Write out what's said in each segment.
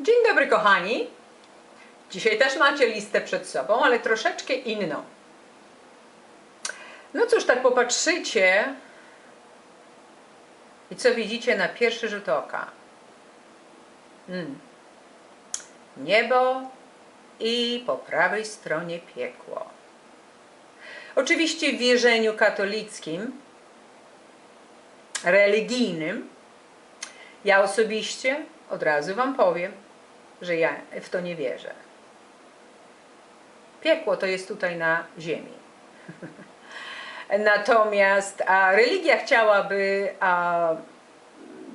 Dzień dobry, kochani. Dzisiaj też macie listę przed sobą, ale troszeczkę inną. No cóż, tak popatrzycie i co widzicie na pierwszy rzut oka? Hmm. Niebo i po prawej stronie piekło. Oczywiście w wierzeniu katolickim, religijnym, ja osobiście od razu Wam powiem, że ja w to nie wierzę. Piekło to jest tutaj na ziemi. Natomiast a, religia chciałaby a,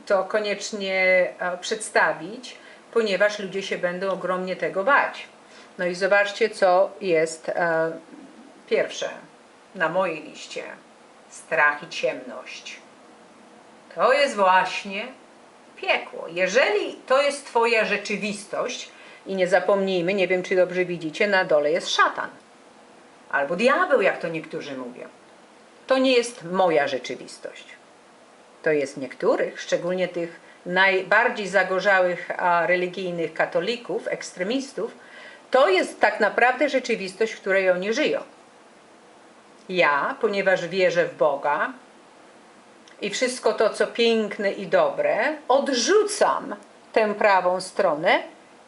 to koniecznie a, przedstawić, ponieważ ludzie się będą ogromnie tego bać. No i zobaczcie, co jest e, pierwsze na mojej liście. Strach i ciemność. To jest właśnie piekło. Jeżeli to jest Twoja rzeczywistość, i nie zapomnijmy, nie wiem czy dobrze widzicie, na dole jest szatan. Albo diabeł, jak to niektórzy mówią. To nie jest moja rzeczywistość. To jest niektórych, szczególnie tych najbardziej zagorzałych a, religijnych katolików, ekstremistów, to jest tak naprawdę rzeczywistość, w której oni żyją. Ja, ponieważ wierzę w Boga i wszystko to, co piękne i dobre, odrzucam tę prawą stronę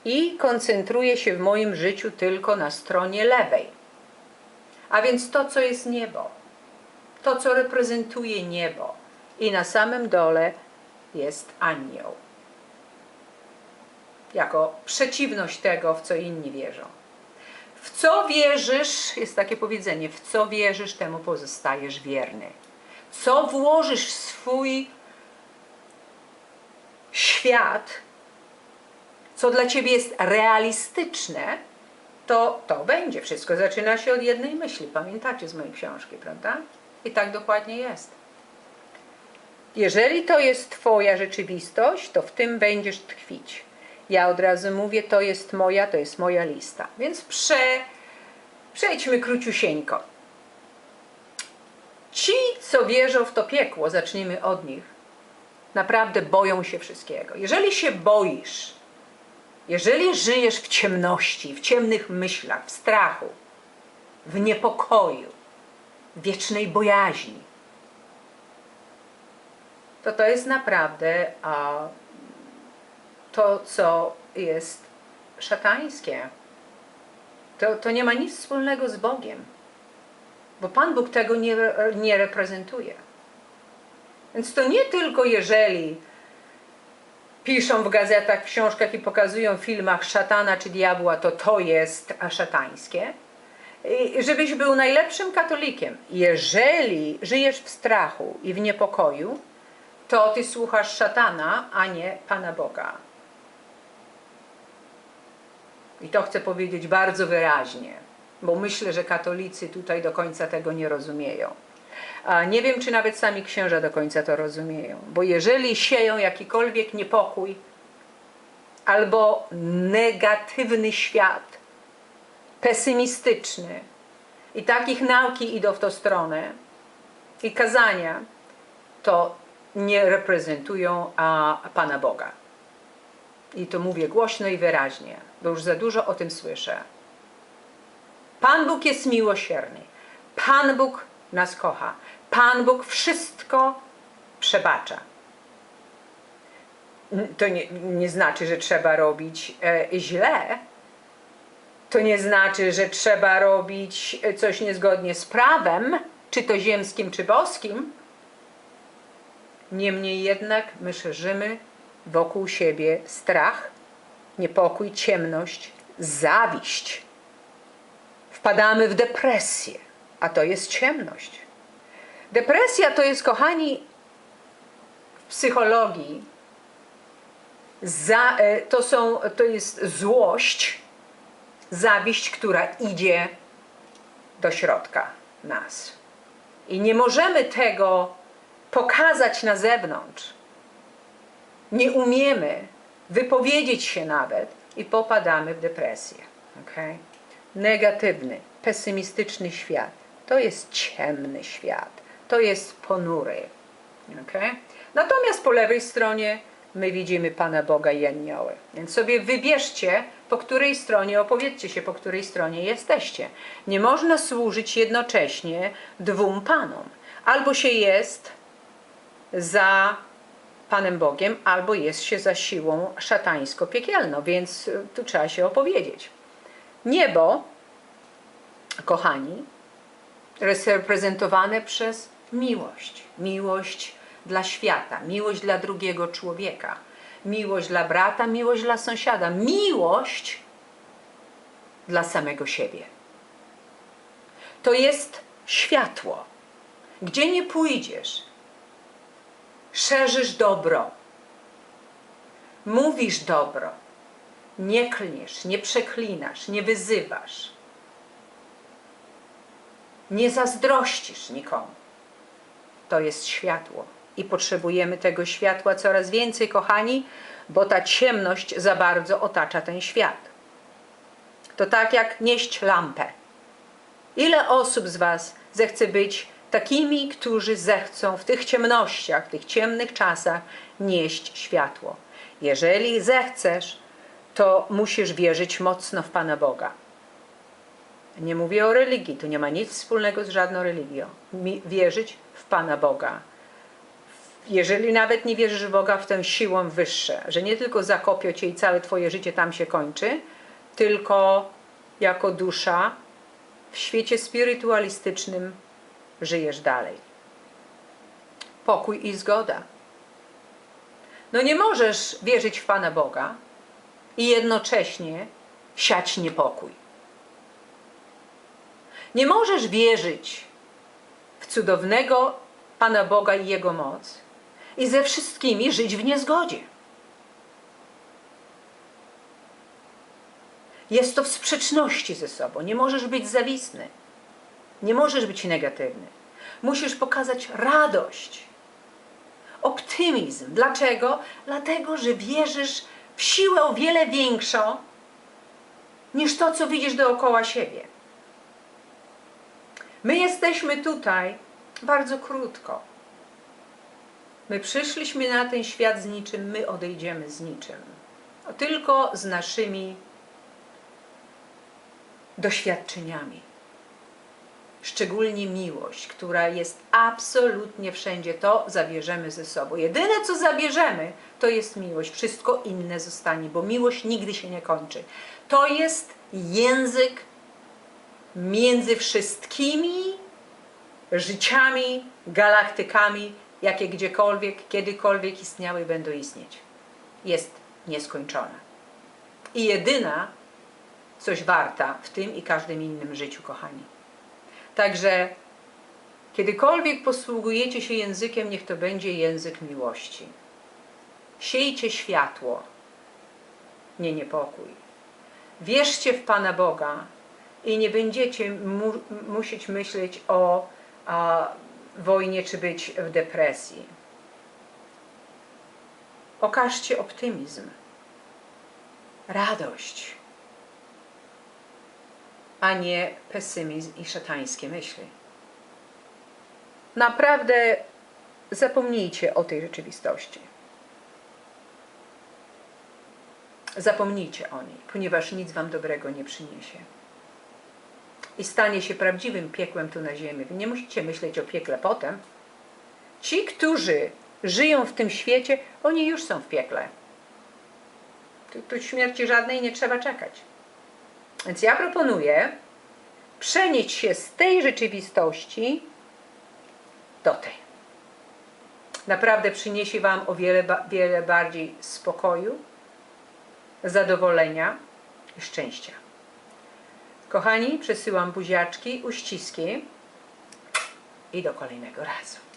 i koncentruję się w moim życiu tylko na stronie lewej. A więc to, co jest niebo, to, co reprezentuje niebo, i na samym dole jest anioł. Jako przeciwność tego, w co inni wierzą. W co wierzysz, jest takie powiedzenie, w co wierzysz, temu pozostajesz wierny. Co włożysz w swój świat, co dla ciebie jest realistyczne, to to będzie. Wszystko zaczyna się od jednej myśli. Pamiętacie z mojej książki, prawda? I tak dokładnie jest. Jeżeli to jest Twoja rzeczywistość, to w tym będziesz tkwić. Ja od razu mówię, to jest moja, to jest moja lista. Więc prze, przejdźmy króciusieńko. Ci, co wierzą w to piekło, zacznijmy od nich, naprawdę boją się wszystkiego. Jeżeli się boisz, jeżeli żyjesz w ciemności, w ciemnych myślach, w strachu, w niepokoju, wiecznej bojaźni, to to jest naprawdę a, to, co jest szatańskie. To, to nie ma nic wspólnego z Bogiem, bo Pan Bóg tego nie, nie reprezentuje. Więc to nie tylko jeżeli piszą w gazetach, w książkach i pokazują w filmach szatana czy diabła, to to jest szatańskie. Żebyś był najlepszym katolikiem. Jeżeli żyjesz w strachu i w niepokoju, to ty słuchasz szatana, a nie Pana Boga. I to chcę powiedzieć bardzo wyraźnie, bo myślę, że katolicy tutaj do końca tego nie rozumieją. A nie wiem, czy nawet sami księża do końca to rozumieją, bo jeżeli sieją jakikolwiek niepokój albo negatywny świat, pesymistyczny, i takich nauki idą w tą stronę, i kazania, to nie reprezentują a, Pana Boga. I to mówię głośno i wyraźnie, bo już za dużo o tym słyszę. Pan Bóg jest miłosierny. Pan Bóg nas kocha. Pan Bóg wszystko przebacza. To nie, nie znaczy, że trzeba robić e, źle. To nie znaczy, że trzeba robić coś niezgodnie z prawem, czy to ziemskim, czy boskim. Niemniej jednak my szerzymy wokół siebie strach, niepokój, ciemność, zawiść. Wpadamy w depresję, a to jest ciemność. Depresja to jest, kochani, w psychologii, za, to, są, to jest złość, zawiść, która idzie do środka nas. I nie możemy tego pokazać na zewnątrz. Nie umiemy wypowiedzieć się nawet i popadamy w depresję. Okay? Negatywny, pesymistyczny świat to jest ciemny świat, to jest ponury. Okay? Natomiast po lewej stronie my widzimy Pana Boga i anioły. Więc sobie wybierzcie, po której stronie, opowiedzcie się, po której stronie jesteście. Nie można służyć jednocześnie dwóm Panom. Albo się jest za Panem Bogiem, albo jest się za siłą szatańsko-piekielną, więc tu trzeba się opowiedzieć. Niebo, kochani, jest reprezentowane przez miłość. Miłość dla świata, miłość dla drugiego człowieka, miłość dla brata, miłość dla sąsiada, miłość dla samego siebie. To jest światło. Gdzie nie pójdziesz, szerzysz dobro, mówisz dobro, nie klniesz, nie przeklinasz, nie wyzywasz, nie zazdrościsz nikomu. To jest światło i potrzebujemy tego światła coraz więcej, kochani, bo ta ciemność za bardzo otacza ten świat. To tak jak nieść lampę. Ile osób z Was zechce być takimi, którzy zechcą w tych ciemnościach, w tych ciemnych czasach nieść światło? Jeżeli zechcesz, to musisz wierzyć mocno w Pana Boga. Nie mówię o religii, tu nie ma nic wspólnego z żadną religią. Wierzyć w Pana Boga. Jeżeli nawet nie wierzysz w Boga, w tę siłę wyższe, że nie tylko zakopią cię i całe twoje życie tam się kończy, tylko jako dusza w świecie spirytualistycznym żyjesz dalej. Pokój i zgoda. No nie możesz wierzyć w Pana Boga i jednocześnie siać niepokój. Nie możesz wierzyć w cudownego Pana Boga i Jego moc i ze wszystkimi żyć w niezgodzie. Jest to w sprzeczności ze sobą. Nie możesz być zawisny. Nie możesz być negatywny. Musisz pokazać radość, optymizm. Dlaczego? Dlatego, że wierzysz siłę o wiele większą niż to, co widzisz dookoła siebie. My jesteśmy tutaj bardzo krótko. My przyszliśmy na ten świat z niczym, my odejdziemy z niczym. Tylko z naszymi doświadczeniami. Szczególnie miłość, która jest absolutnie wszędzie, to zabierzemy ze sobą. Jedyne, co zabierzemy, to jest miłość. Wszystko inne zostanie, bo miłość nigdy się nie kończy. To jest język między wszystkimi życiami, galaktykami, jakie gdziekolwiek, kiedykolwiek istniały będą istnieć. Jest nieskończona. I jedyna coś warta w tym i każdym innym życiu, kochani. Także kiedykolwiek posługujecie się językiem, niech to będzie język miłości. Siejcie światło, nie niepokój. Wierzcie w Pana Boga i nie będziecie mu musieć myśleć o a, wojnie czy być w depresji. Okażcie optymizm, radość, a nie pesymizm i szatańskie myśli. Naprawdę zapomnijcie o tej rzeczywistości. Zapomnijcie o niej, ponieważ nic wam dobrego nie przyniesie. I stanie się prawdziwym piekłem tu na ziemi. Wy nie musicie myśleć o piekle potem. Ci, którzy żyją w tym świecie, oni już są w piekle. Tu, tu śmierci żadnej nie trzeba czekać. Więc ja proponuję przenieść się z tej rzeczywistości do tej. Naprawdę przyniesie Wam o wiele, wiele bardziej spokoju, zadowolenia i szczęścia. Kochani, przesyłam buziaczki, uściski i do kolejnego razu.